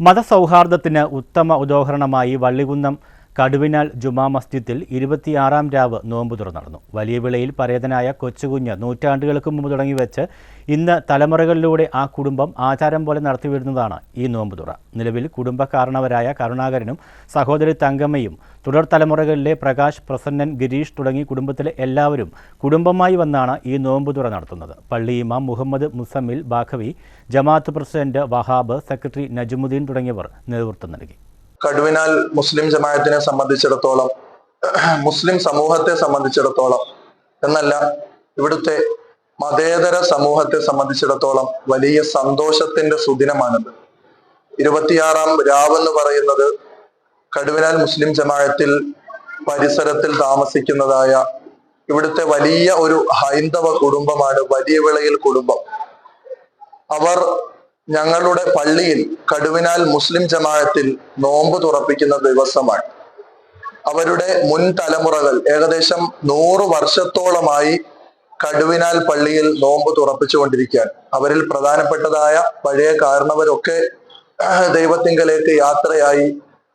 മതസൗഹാർദ്ദത്തിന് ഉത്തമ ഉദാഹരണമായി വള്ളികുന്നം കടുവിനാൽ ജുമാ മസ്ജിദിൽ ഇരുപത്തിയാറാം രാവ് നോമ്പുതുറ നടന്നു. വലിയ വിളയിൽ പരേതനായ കൊച്ചുകുഞ്ഞ് നൂറ്റാണ്ടുകൾക്ക് മുമ്പ് തുടങ്ങി വെച്ച് ഇന്ന് തലമുറകളിലൂടെ ആ കുടുംബം ആചാരം പോലെ നടത്തിവരുന്നതാണ് ഈ നോമ്പുതുറ നിലവിൽ കുടുംബക്കാരണവരായ കരുണാകരനും സഹോദരി തങ്കമ്മയും തുടർ തലമുറകളിലെ പ്രകാശ് പ്രസന്നൻ ഗിരീഷ് തുടങ്ങി കുടുംബത്തിലെ എല്ലാവരും കുടുംബമായി വന്നാണ് ഈ നോമ്പുതുറ നടത്തുന്നത്. പള്ളി ഇമാം മുഹമ്മദ് മുസമ്മിൽ ബാഖവി ജമാഅത്ത് പ്രസിഡന്റ് വഹാബ് സെക്രട്ടറി നജ്മുദ്ദീൻ തുടങ്ങിയവർ നേതൃത്വം നൽകി. കടുവിനാൽ മുസ്ലിം ജമാഅത്തിനെ സംബന്ധിച്ചിടത്തോളം മുസ്ലിം സമൂഹത്തെ സംബന്ധിച്ചിടത്തോളം എന്നല്ല ഇവിടുത്തെ മതേതര സമൂഹത്തെ സംബന്ധിച്ചിടത്തോളം വലിയ സന്തോഷത്തിന്റെ സുദിനമാണിത്. ഇരുപത്തിയാറാം രാവ് എന്ന് പറയുന്നത് കടുവിനാൽ മുസ്ലിം ജമാഅത്തിൽ പരിസരത്തിൽ താമസിക്കുന്നതായ ഇവിടുത്തെ വലിയ ഒരു ഹൈന്ദവ കുടുംബമാണ് വലിയ വിളയിൽ കുടുംബം. അവർ ഞങ്ങളുടെ പള്ളിയിൽ കടുവിനാൽ മുസ്ലിം ജമാഅത്തിൽ നോമ്പ് തുറപ്പിക്കുന്ന ദിവസമാണ്. അവരുടെ മുൻ തലമുറകൾ ഏകദേശം നൂറ് വർഷത്തോളമായി കടുവിനാൽ പള്ളിയിൽ നോമ്പ് തുറപ്പിച്ചുകൊണ്ടിരിക്കുകയാണ്. അവരിൽ പ്രധാനപ്പെട്ടതായ പഴയ കാരണവരൊക്കെ ദൈവത്തിങ്കലേക്ക് യാത്രയായി.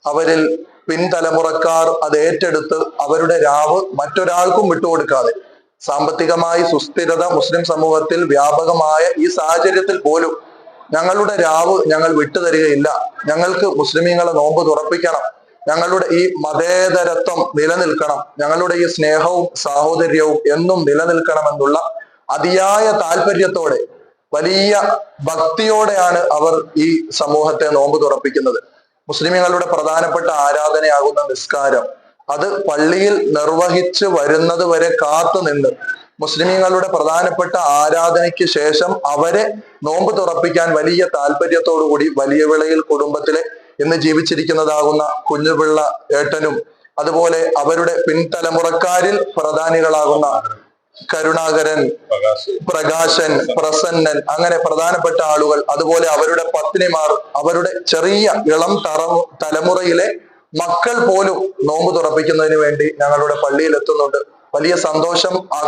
അവരിൽ പിൻതലമുറക്കാർ അത് ഏറ്റെടുത്ത് അവരുടെ രാവ് മറ്റൊരാൾക്കും വിട്ടുകൊടുക്കാതെ സാമ്പത്തികമായി സുസ്ഥിരത മുസ്ലിം സമൂഹത്തിൽ വ്യാപകമായ ഈ സാഹചര്യത്തിൽ പോലും ഞങ്ങളുടെ രാവ് ഞങ്ങൾ വിട്ടുതരികയില്ല ഞങ്ങൾക്ക് മുസ്ലിമീങ്ങളെ നോമ്പ് തുറപ്പിക്കണം. ഞങ്ങളുടെ ഈ മതേതരത്വം നിലനിൽക്കണം. ഞങ്ങളുടെ ഈ സ്നേഹവും സാഹോദര്യവും എന്നും നിലനിൽക്കണമെന്നുള്ള അതിയായ താല്പര്യത്തോടെ വലിയ ഭക്തിയോടെയാണ് അവർ ഈ സമൂഹത്തെ നോമ്പ് തുറപ്പിക്കുന്നത്. മുസ്ലിമീങ്ങളുടെ പ്രധാനപ്പെട്ട ആരാധനയാകുന്ന നിസ്കാരം. അത് പള്ളിയിൽ നിർവഹിച്ചു വരുന്നത് വരെ കാത്തു നിന്ന് മുസ്ലിമീങ്ങളുടെ പ്രധാനപ്പെട്ട ആരാധനയ്ക്ക് ശേഷം അവരെ നോമ്പ് തുറപ്പിക്കാൻ വലിയ താല്പര്യത്തോടുകൂടി വലിയ വിളയിൽ കുടുംബത്തിലെ ഇന്ന് ജീവിച്ചിരിക്കുന്നതാകുന്ന കുഞ്ഞുപിള്ള ഏട്ടനും അതുപോലെ അവരുടെ പിൻതലമുറക്കാരിൽ പ്രധാനികളാകുന്ന കരുണാകരൻ പ്രകാശൻ പ്രസന്നൻ അങ്ങനെ പ്രധാനപ്പെട്ട ആളുകൾ അതുപോലെ അവരുടെ പത്നിമാർ അവരുടെ ചെറിയ ഇളം തറ തലമുറയിലെ മക്കൾ പോലും നോമ്പ് തുറപ്പിക്കുന്നതിന് വേണ്ടി ഞങ്ങളുടെ പള്ളിയിൽ എത്തുന്നുണ്ട്. വലിയ സന്തോഷം ആ